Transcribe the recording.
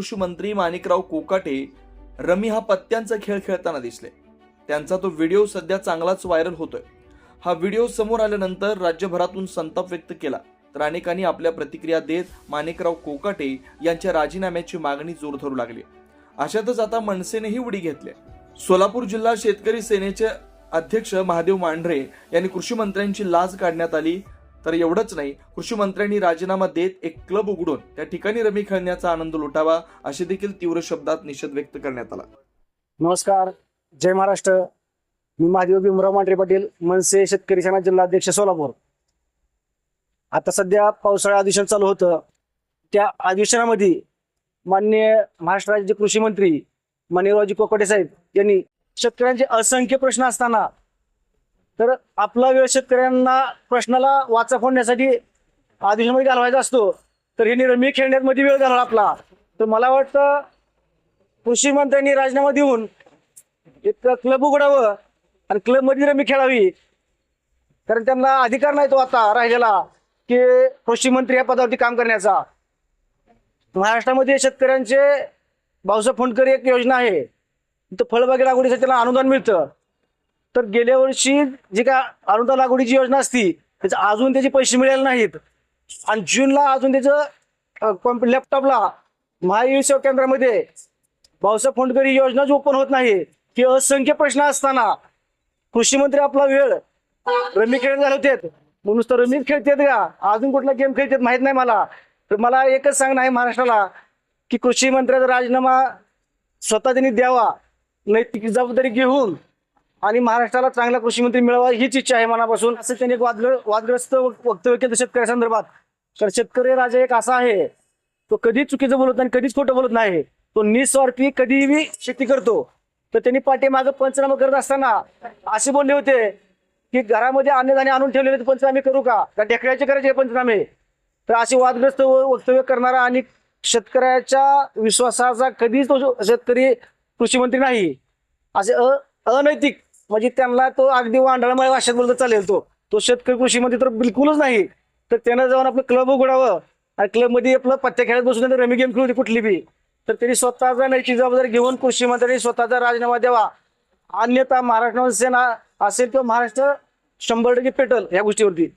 कृषी मंत्री माणिकराव कोकाटे रमी हा पत्त्यांचा खेळ खेळताना दिसले. त्यांचा तो व्हिडिओ सध्या चांगलाच व्हायरल होतोय. हा व्हिडिओ समोर आल्यानंतर राज्यभरातून संताप व्यक्त केला. तर अनेकांनी आपल्या प्रतिक्रिया देत माणिकराव कोकाटे यांच्या राजीनाम्याची मागणी जोर धरू लागली. अशातच आता मनसेनेही उडी घेतली. सोलापूर जिल्हा शेतकरी सेनेचे अध्यक्ष महादेव मांढरे यांनी कृषी मंत्र्यांची लाच काढण्यात आली. तर एवढंच नाही कृषी मंत्र्यांनी राजीनामा देत एक क्लब उघडून त्या ठिकाणी रमी खेळण्याचा आनंद लुटावा असे देखील तीव्र शब्दात निषेध व्यक्त करण्यात आला. नमस्कार जय महाराष्ट्र. मी महादेव भीमराव मांढरे पाटील मनसे शेतकरी सेना जिल्हा अध्यक्ष सोलापूर. आता सध्या पावसाळा अधिवेशन चालू होतं. त्या अधिवेशनामध्ये माननीय महाराष्ट्र राज्याचे कृषी मंत्री मान्यवरावजी कोकटे साहेब यांनी शेतकऱ्यांचे असंख्य प्रश्न असताना तर आपला वेळ शेतकऱ्यांना प्रश्नाला वाचा फोडण्यासाठी अधिवेशनामध्ये घालवायचा असतो. तर हे निरमी खेळण्यामध्ये वेळ घालवला आपला. तर मला वाटतं कृषी मंत्र्यांनी राजीनामा देऊन एक क्लब उघडावं आणि क्लबमध्ये रमी खेळावी. कारण त्यांना अधिकार नाही तो आता राहिलेला की कृषी मंत्री या पदावरती काम करण्याचा. महाराष्ट्रामध्ये शेतकऱ्यांचे भाऊसाहेब फुंडकर एक योजना आहे. तर फळबागे लागवडीसाठी त्याला अनुदान मिळतं. तर गेल्या वर्षी जी काय अनुदान लागवडीची योजना असती त्याचं अजून त्याचे पैसे मिळाले नाहीत. आणि जूनला अजून त्याचं लॅपटॉपला महायुवी सेवा केंद्रामध्ये भाऊसाहेब फोंडकरी योजनाच ओपन होत नाही की असंख्य प्रश्न असताना कृषी मंत्री आपला वेळ रमी खेळ होते. मग नुसतं रमीच खेळतेत का? अजून कुठला गेम खेळतात माहीत नाही मला. तर मला एकच सांगणं आहे महाराष्ट्राला की कृषी मंत्र्याचा राजीनामा स्वतः त्यांनी द्यावा नैतिक जबाबदारी घेऊन आणि महाराष्ट्राला चांगला कृषी मंत्री मिळावा हीच इच्छा आहे मनापासून. असं त्यांनी एक वादग्र वादग्रस्त वक्तव्य केलं शेतकऱ्यासंदर्भात. तर शेतकरी राजा एक असा आहे तो कधीच चुकीचं बोलत नाही कधीच खोटं बोलत नाही. तो निस्वार्थी कधीही शेती करतो. तर त्यांनी पाठीमागं पंचनामा करत असताना असे बोलले होते की घरामध्ये अन्नधान्य आणून ठेवलेले पंचनामे करू का? ढेकळ्याचे करायचे पंचनामे? तर असे वादग्रस्त व- वक्तव्य करणारा आणि शेतकऱ्याच्या विश्वासाचा कधीच तो शेतकरी कृषी मंत्री नाही. असे अ अनैतिक म्हणजे त्यांना तो अगदी वांडळामुळे भाषेत बोलत चालेल तो. तो शेतकरी कृषीमध्ये तर बिलकुलच नाही. तर त्यानं जाऊन आपलं क्लब उघडावं. आणि क्लबमध्ये आपलं पत्त्या खेळत बसून नाही रमी गेम खेळू होती कुठली बी. तर त्यांनी स्वतःचा नैतिक जबाबदारी घेऊन कृषी मंत्र्यांनी स्वतःचा राजीनामा द्यावा. अन्यथा महाराष्ट्र सेना असेल किंवा महाराष्ट्र शंभर टक्के पेटल या गोष्टीवरती.